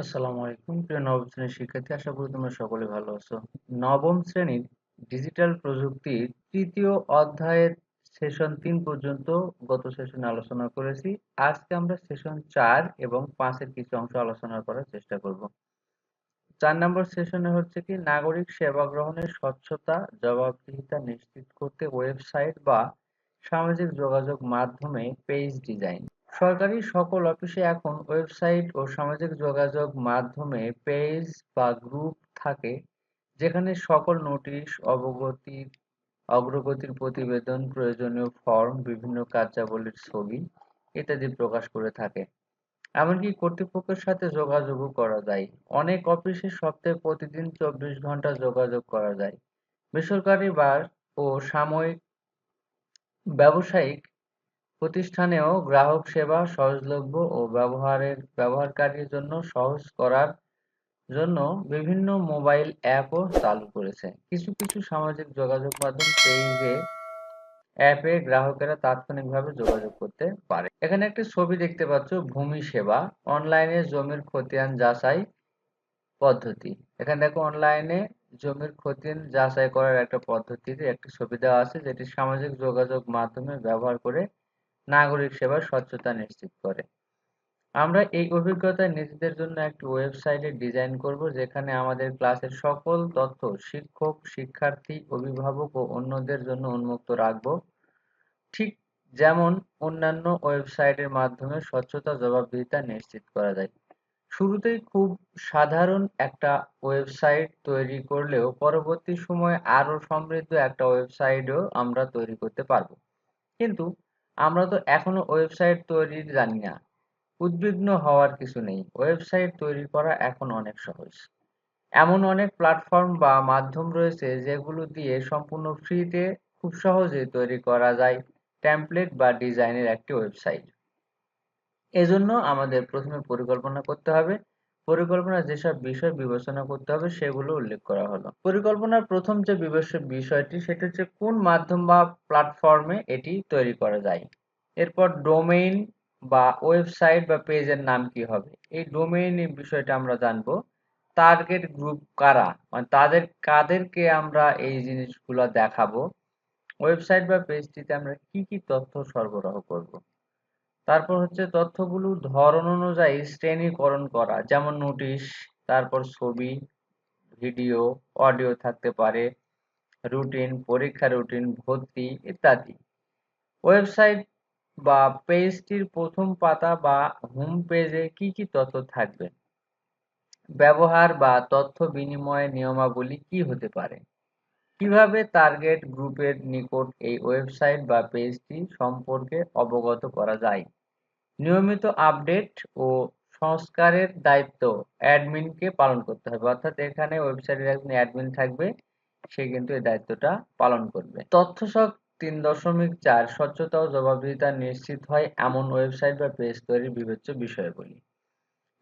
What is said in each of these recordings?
আসসালামু আলাইকুম, প্রিয় নবম শ্রেণির শিক্ষার্থী, আশা করি তোমরা সকলে ভালো আছো। নবম শ্রেণির ডিজিটাল প্রযুক্তির তৃতীয় অধ্যায়ের সেশন তিন পর্যন্ত গত সেশনে আলোচনা করেছি। আজকে আমরা সেশন চার এবং পাঁচের কিছু অংশ আলোচনা করার চেষ্টা করব। চার নম্বর সেশনে হচ্ছে কি, নাগরিক সেবা গ্রহণের স্বচ্ছতা, জবাবদিহিতা নিশ্চিত করতে ওয়েবসাইট বা সামাজিক যোগাযোগ মাধ্যমে পেজ ডিজাইন সরকারি সকল অফিসে এখন ওয়েবসাইট ও সামাজিক যোগাযোগ মাধ্যমে পেজ বা গ্রুপ থাকে, যেখানে সকল নোটিশ অবগতির অগ্রগতির প্রতিবেদন, প্রয়োজনীয় ফর্ম, বিভিন্ন কার্যাবলীর ছবি ইত্যাদি প্রকাশ করে থাকে। এমনকি কর্তৃপক্ষের সাথে যোগাযোগও করা যায়। অনেক অফিসে সপ্তাহে প্রতিদিন চব্বিশ ঘণ্টা যোগাযোগ করা যায়। বেসরকারি বা ও সাময়িক ব্যবসায়িক প্রতিষ্ঠানেও গ্রাহক সেবা সহজলভ্য ও ব্যবহারের, ব্যবহারকারীর জন্য সহজ করার জন্য বিভিন্ন মোবাইল অ্যাপও চালু করেছে। কিছু কিছু সামাজিক যোগাযোগ মাধ্যম পেজে অ্যাপে গ্রাহকেরা তাৎক্ষণিকভাবে যোগাযোগ করতে পারে। এখানে একটি ছবি দেখতে পাচ্ছ, ভূমি সেবা। অনলাইনে জমির খতিয়ান যাচাই পদ্ধতি। এখানে দেখো, অনলাইনে জমির খতিয়ান যাচাই করার একটা পদ্ধতিতে একটি ছবি দেওয়া আছে, যেটি সামাজিক যোগাযোগ মাধ্যমে ব্যবহার করে নাগরিক সেবার স্বচ্ছতা নিশ্চিত করে। আমরা এই অভিজ্ঞতায় নিজেদের জন্য একটি ওয়েবসাইটে ডিজাইন করব, যেখানে আমাদের ক্লাসের সকল তথ্য শিক্ষক, শিক্ষার্থী, অভিভাবক ও অন্যদের জন্য উন্মুক্ত রাখব। ঠিক যেমন অন্যান্য ওয়েবসাইটের মাধ্যমে স্বচ্ছতা, জবাবদিহিতা নিশ্চিত করা যায়। শুরুতেই খুব সাধারণ একটা ওয়েবসাইট তৈরি করলেও পরবর্তী সময়ে আরও সমৃদ্ধ একটা ওয়েবসাইটও আমরা তৈরি করতে পারব। কিন্তু আমরা তো এখনও ওয়েবসাইট তৈরির জানি না। উদ্বিগ্ন হওয়ার কিছু নেই। ওয়েবসাইট তৈরি করা এখন অনেক সহজ। এমন অনেক প্ল্যাটফর্ম বা মাধ্যম রয়েছে যেগুলো দিয়ে সম্পূর্ণ ফ্রিতে খুব সহজে তৈরি করা যায় টেমপ্লেট বা ডিজাইনের একটি ওয়েবসাইট এজন্য আমাদের প্রথমে পরিকল্পনা করতে হবে পরিকল্পনার যেসব বিষয় বিবেচনা করতে হবে, সেগুলো উল্লেখ করা হলো। পরিকল্পনার প্রথম যে বিষয়টি, সেটা হচ্ছে কোন মাধ্যম বা প্ল্যাটফর্মে এটি তৈরি করা যায়। এরপর ডোমেইন বা ওয়েবসাইট বা পেজের নাম কি হবে? এই ডোমেইন বিষয়টা আমরা জানব। টার্গেট গ্রুপ কারা? মানে তাদের, কাদেরকে আমরা এই জিনিসগুলো দেখাবো? ওয়েবসাইট বা পেজটিতে আমরা কি কি তথ্য সরবরাহ করব? তারপর হচ্ছে তথ্যগুলো ধরন অনুযায়ী শ্রেণীকরণ করা, যেমন নোটিশ তারপর ছবি ভিডিও অডিও থাকতে পারে রুটিন পরীক্ষা রুটিন ভর্তি ইত্যাদি। ওয়েবসাইট বা পেজটির প্রথম পাতা বা হোম পেজে কি কি তথ্য থাকবে? ব্যবহার বা তথ্য বিনিময়ের নিয়মাবলী কি হতে পারে? কীভাবে টার্গেট গ্রুপের নিকট এই ওয়েবসাইট বা পেজটি সম্পর্কে অবগত করা যায়? নিয়মিত আপডেট ও সংস্কারের দায়িত্ব অ্যাডমিনকে পালন করতে হবে। অর্থাৎ এখানে ওয়েবসাইটের একজন অ্যাডমিন থাকবে, সে কিন্তু এই দায়িত্বটা পালন করবে। তথ্য তথ্যসক তিন দশমিক চার স্বচ্ছতা ও জবাবদিহিতা নিশ্চিত হয় এমন ওয়েবসাইট বা পেজ তৈরির বিবেচ্য বিষয়গুলি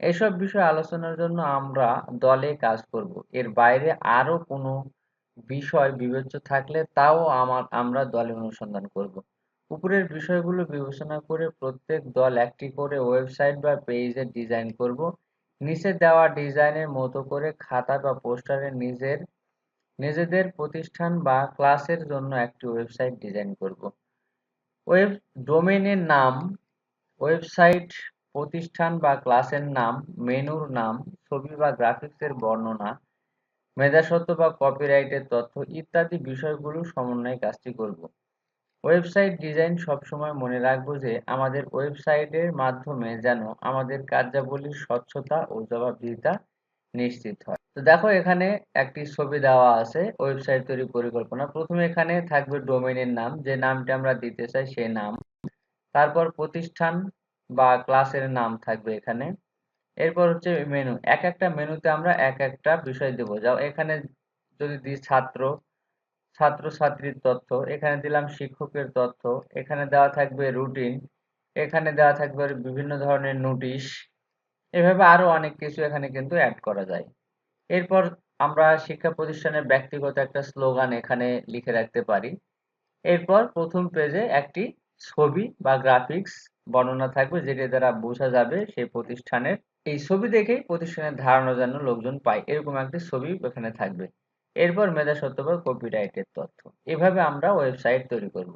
এসব বিষয় আলোচনার জন্য আমরা দলে কাজ করব। এর বাইরে আরও কোনো বিষয় বিবেচ্য থাকলে তাও আমার আমরা দলে অনুসন্ধান করব। উপরের বিষয়গুলো বিবেচনা করে প্রত্যেক দল একটি করে ওয়েবসাইট বা পেজের ডিজাইন করব। নিচে দেওয়া ডিজাইনের মতো করে খাতা বা পোস্টারে নিজের, নিজেদের প্রতিষ্ঠান বা ক্লাসের জন্য একটি ওয়েবসাইট ডিজাইন করব। ওয়েব, ডোমেনের নাম, ওয়েবসাইট, প্রতিষ্ঠান বা ক্লাসের নাম, মেনুর নাম, ছবি বা গ্রাফিক্সের বর্ণনা মেধাস্বত্ব বা কপিরাইটের তথ্য ইত্যাদি বিষয়গুলো সমন্বয়ে কাজটি করব। ওয়েবসাইট ডিজাইন সবসময় মনে রাখব যে আমাদের ওয়েবসাইটের মাধ্যমে যেন আমাদের কার্যাবলীর স্বচ্ছতা ও জবাবদিহিতা নিশ্চিত হয়। তো দেখো এখানে একটি ছবি দেওয়া আছে, ওয়েবসাইট তৈরি পরিকল্পনা। প্রথমে এখানে থাকবে ডোমেনের নাম, যে নামটা আমরা দিতে চাই সেই নাম। তারপর প্রতিষ্ঠান বা ক্লাসের নাম থাকবে এখানে। এরপর হচ্ছে মেনু। এক একটা মেনুতে আমরা এক একটা বিষয় দেবো। যাও এখানে যদি দিই ছাত্র ছাত্রছাত্রীর তথ্য, এখানে দিলাম শিক্ষকের তথ্য, এখানে দেওয়া থাকবে রুটিন এখানে দেওয়া থাকবে বিভিন্ন ধরনের নোটিশ এভাবে আরও অনেক কিছু এখানে কিন্তু অ্যাড করা যায়। এরপর আমরা শিক্ষা প্রতিষ্ঠানের ব্যক্তিগত একটা স্লোগান এখানে লিখে রাখতে পারি। এরপর প্রথম পেজে একটি ছবি বা গ্রাফিক্স বর্ণনা থাকবে যেটি দ্বারা বোঝা যাবে সেই প্রতিষ্ঠানের, এই ছবি দেখেই প্রতিষ্ঠানের ধারণা যেন লোকজন পায়, এরকম একটি ছবি এখানে থাকবে। এরপর মেধা সত্য বা কপিরাইটের তথ্য। এভাবে আমরা ওয়েবসাইট তৈরি করব।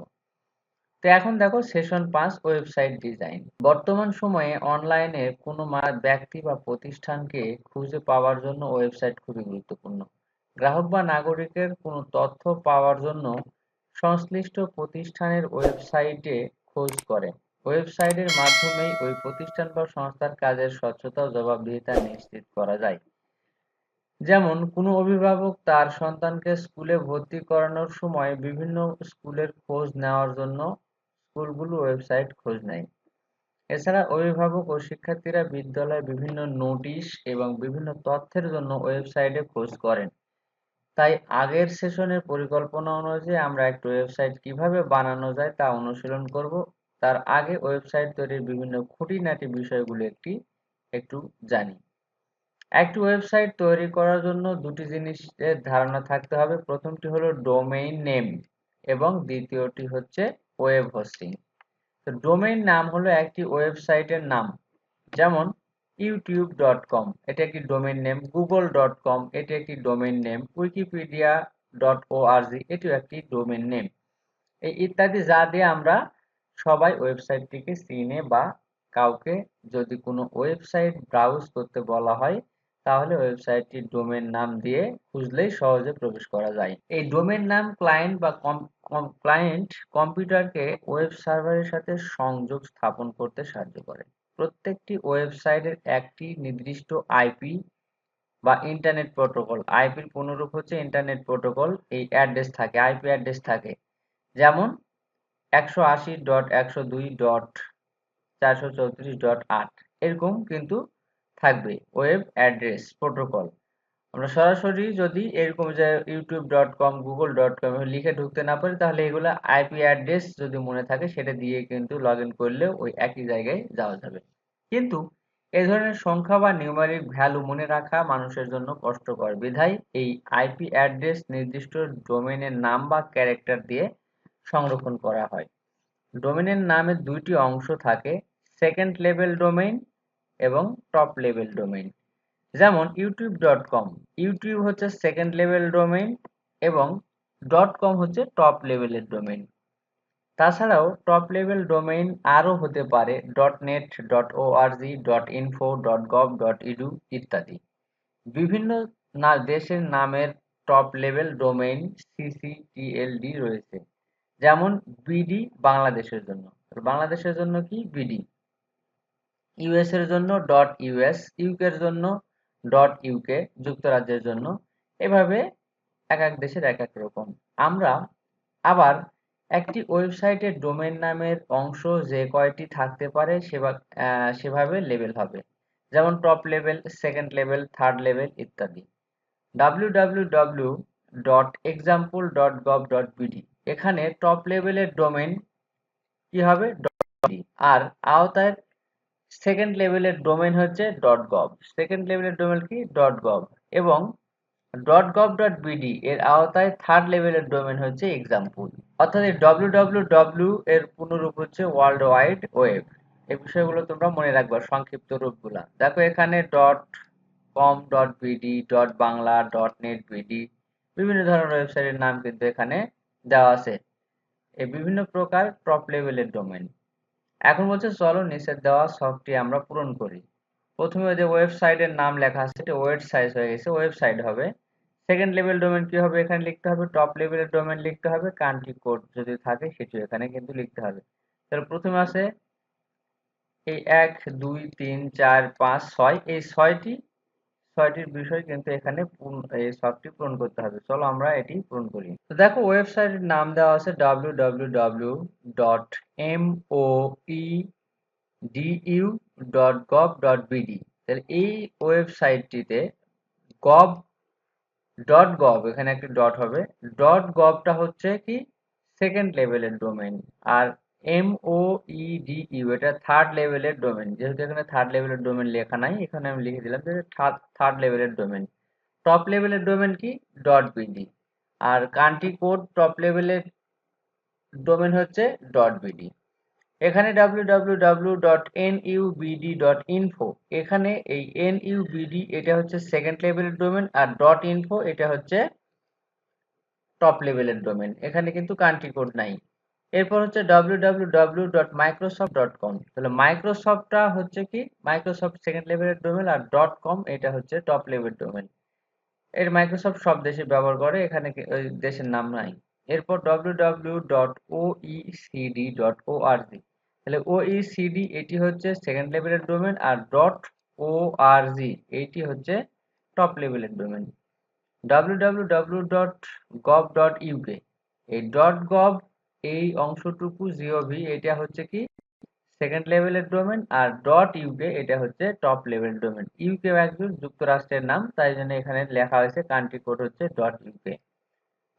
তো এখন দেখো সেশন পাঁচ ওয়েবসাইট ডিজাইন বর্তমান সময়ে অনলাইনে কোনো ব্যক্তি বা প্রতিষ্ঠানকে খুঁজে পাওয়ার জন্য ওয়েবসাইট খুবই গুরুত্বপূর্ণ। গ্রাহক বা নাগরিকের কোনো তথ্য পাওয়ার জন্য সংশ্লিষ্ট প্রতিষ্ঠানের ওয়েবসাইটে খোঁজ করে। ওয়েবসাইটের মাধ্যমেই ওই প্রতিষ্ঠান বা সংস্থার কাজের স্বচ্ছতা ও জবাবদিহিতা নিশ্চিত করা যায়। যেমন, কোনো অভিভাবক তার সন্তানকে স্কুলে ভর্তি করানোর সময় বিভিন্ন স্কুলের খোঁজ নেওয়ার জন্য স্কুলগুলো ওয়েবসাইট খোঁজ নেয়। এছাড়া অভিভাবক ও শিক্ষার্থীরা বিদ্যালয়ে বিভিন্ন নোটিশ এবং বিভিন্ন তথ্যের জন্য ওয়েবসাইটে খোঁজ করেন। তাই আগের সেশনের পরিকল্পনা অনুযায়ী আমরা একটি ওয়েবসাইট কীভাবে বানানো যায় তা অনুশীলন করব। তার আগে ওয়েবসাইট তৈরির বিভিন্ন খুঁটিনাটি বিষয়গুলো একটি, একটু জানি। একটি ওয়েবসাইট তৈরি করার জন্য দুটি জিনিসের ধারণা থাকতে হবে। প্রথমটি হলো ডোমেইন নেম এবং দ্বিতীয়টি হচ্ছে ওয়েব হোস্টিং তো ডোমেইন নাম হলো একটি ওয়েবসাইটের নাম। যেমন ইউটিউব ডট কম এটি একটি domain name Google dot com এটি একটি domain name Wikipedia dot ORG এটিও একটি ডোমেইন নেম এই ইত্যাদি যা দিয়ে আমরা সবাই ওয়েবসাইটটিকে চিনে বা কাউকে যদি কোনো ওয়েবসাইট ব্রাউজ করতে বলা হয় তাহলে ওয়েবসাইটটির ডোমেন নাম দিয়ে খুঁজলেই সহজে প্রবেশ করা যায়। এই ডোমেন নাম ক্লায়েন্ট বা ক্লায়েন্ট কম্পিউটারকে ওয়েব সার্ভারের সাথে সংযোগ স্থাপন করতে সাহায্য করে। প্রত্যেকটি ওয়েবসাইটের একটি নির্দিষ্ট আইপি বা ইন্টারনেট প্রোটোকল। আইপির পুনরূপ হচ্ছে ইন্টারনেট প্রোটোকল। এই অ্যাড্রেস থাকে আইপি অ্যাড্রেস থাকে। যেমন একশো আশি ডট একশো দুই ডট চারশো চৌত্রিশ ডট আট। এরকম কিন্তু থাকবে ওয়েব অ্যাড্রেস প্রোটোকল আমরা সরাসরি যদি এরকম যে YouTube dot com Google dot com লিখে ঢুকতে না পারি, তাহলে এগুলো আইপি অ্যাড্রেস যদি মনে থাকে, সেটা দিয়ে কিন্তু লগ ইন করলে ওই একই জায়গায় যাওয়া যাবে। কিন্তু এই ধরনের সংখ্যা বা নিউমারিক ভ্যালু মনে রাখা মানুষের জন্য কষ্টকর। বিধায় এই আইপি অ্যাড্রেস নির্দিষ্ট ডোমেনের নাম বা ক্যারেক্টার দিয়ে সংরক্ষণ করা হয়। ডোমেনের নামে দুইটি অংশ থাকে সেকেন্ড লেভেল ডোমেইন এবং টপ লেভেল ডোমেইন যেমন ইউটিউব ডট কম ইউটিউব হচ্ছে সেকেন্ড লেভেল ডোমেইন এবং ডট কম হচ্ছে টপ লেভেলের ডোমেইন তাছাড়াও টপ লেভেল ডোমেইন আরও হতে পারে dot net dot ORG dot info dot gov dot edu ইত্যাদি। বিভিন্ন না, দেশের নামের টপ লেভেল ডোমেইন সিসিটিএলডি রয়েছে। যেমন বিডি বাংলাদেশের জন্য। বাংলাদেশের জন্য কি? বিডি ইউএস এর জন্য ডট ইউএস ইউকে এর জন্য ডট ইউকে যুক্তরাজ্যের জন্য। এভাবে এক এক দেশের এক এক রকম। আমরা আবার একটি ওয়েবসাইটের ডোমেন নামের অংশ যে কয়টি থাকতে পারে সেভাবে লেবেল হবে। যেমন top level second level third level ইত্যাদি। W dot example dot gov dot BD এখানে টপ লেভেলের ডোমেন কি হবে? ডট আর আওতায় সেকেন্ড লেভেলের ডোমেন হচ্ছে ডট গভ সেকেন্ড লেভেলের ডোমেন কি? ডট গভ এবং ডট গভ ডট বিডি এর আওতায় থার্ড লেভেলের ডোমেন হচ্ছে এক্সাম্পল অর্থাৎ ডব্লিউ ডব্লিউ ডব্লিউ এর পুনরূপ হচ্ছে ওয়ার্ল্ড ওয়াইড ওয়েব এই বিষয়গুলো তোমরা মনে রাখবা সংক্ষিপ্ত রূপগুলা দেখো এখানে dot com dot BD dot Bangla dot net BD বিভিন্ন ধরনের ওয়েবসাইটের নাম কিন্তু এখানে দেওয়া আছে। এই বিভিন্ন প্রকার টপ লেভেলের ডোমেন এখন বলছে চলো নিচের দেওয়া শখটি আমরা পূরণ করি। প্রথমে যে ওয়েবসাইটের নাম লেখা আছে এটা ওয়েবসাইট হয়ে গেছে ওয়েবসাইট হবে। সেকেন্ড লেভেল ডোমেন কি হবে? এখানে লিখতে হবে টপ লেভেলের ডোমেন লিখতে হবে কান্ট্রি কোড যদি থাকে, সেটি এখানে কিন্তু লিখতে হবে। তাহলে প্রথমে আছে এই এক, দুই, তিন, চার, পাঁচ, ছয়, এই ছয়টি ছয়টির বিষয় কিন্তু এখানে এই সবটি পূরণ করতে হবে। চলো আমরা এটি পূরণ করি। তো দেখো, ওয়েবসাইটের নাম দেওয়া আছে W dot M O E D U dot gov dot BD তাহলে এই ওয়েবসাইটটিতে গভ ডট গভ এখানে একটি ডট হবে। ডট গভটা হচ্ছে কি? সেকেন্ড লেভেলের ডোমেন আর এম ও ডি ইউ এটা থার্ড লেভেলের ডোমেন যেহেতু এখানে থার্ড লেভেলের ডোমেন লেখা নাই, এখানে আমি লিখে দিলাম যে থার্ড লেভেলের ডোমেন টপ লেভেলের ডোমেন কি? ডট বিডি আর কান্ট্রি কোড টপ লেভেলের ডোমেন হচ্ছে. ডট বিডি এখানে www.nubd.info এখানে এই nubd এটা হচ্ছে সেকেন্ড লেভেলের ডোমেন আর. ডট ইনফো এটা হচ্ছে টপ লেভেলের ডোমেন এখানে কিন্তু কান্ট্রি কোড নাই। এরপর হচ্ছে www.microsoft.com তাহলে মাইক্রোসফটটা হচ্ছে কি? মাইক্রোসফট সেকেন্ড লেভেলের ডোমেন আর. ডট কম এটা হচ্ছে টপ লেভেল ডোমেন এর মাইক্রোসফট সব দেশে ব্যবহার করে, এখানে ওই দেশের নাম নাই। এরপর www.oecd.org তাহলে ওইসিডি এটি হচ্ছে সেকেন্ড লেভেলের ডোমেন আর. ডট ওআরজি এইটি হচ্ছে টপ লেভেলের ডোমেন www.gov.uk এই. ডট গভ এই অংশটুকু জিওভি এটা হচ্ছে কি? সেকেন্ড লেভেলের ডোমেন আর ডট ইউকে এটা হচ্ছে টপ লেভেল ডোমেন ইউকে একজন যুক্তরাষ্ট্রের নাম, তাই জন্য এখানে লেখা হয়েছে কান্ট্রি কোড হচ্ছে ডট ইউকে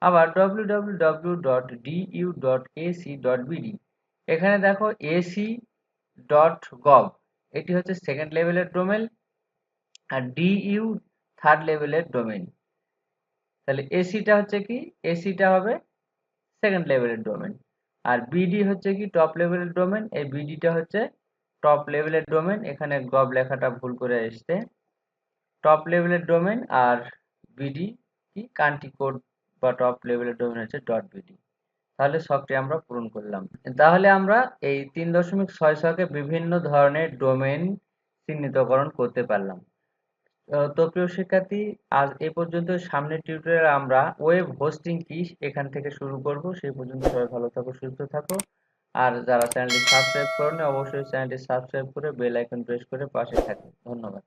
আবার W W W dot DU dot AC dot www.du.ac.bd এখানে দেখো এসি ডট গভ এটি হচ্ছে সেকেন্ড লেভেলের ডোমেন আর ডিইউ থার্ড লেভেলের ডোমেন তাহলে এসিটা হচ্ছে কি? এসিটা হবে সেকেন্ড লেভেলের ডোমেন আর বিডি হচ্ছে কি টপ লেভেলের ডোমেন এই বিডিটা হচ্ছে টপ লেভেলের ডোমেন এখানে গভ লেখাটা ভুল করে এসছে। টপ লেভেলের ডোমেন আর বিডি কি? কান্ট্রি কোড বা টপ লেভেলের ডোমেন হচ্ছে ডট বিডি তাহলে শখটি আমরা পূরণ করলাম। তাহলে আমরা এই তিন দশমিক ছয় ছকে বিভিন্ন ধরনের ডোমেন চিহ্নিতকরণ করতে পারলাম। তো প্রিয় শিক্ষার্থী, আজ এ পর্যন্ত সামনের টিউটোরিয়াল আমরা ওয়েব হোস্টিং কি এখান থেকে শুরু করব সেই পর্যন্ত সবাই ভালো থাকো, সুস্থ থাকো। আর যারা চ্যানেলটি সাবস্ক্রাইব করেনি অবশ্যই চ্যানেলটি সাবস্ক্রাইব করে বেল আইকন প্রেস করে পাশে থাকবে ধন্যবাদ।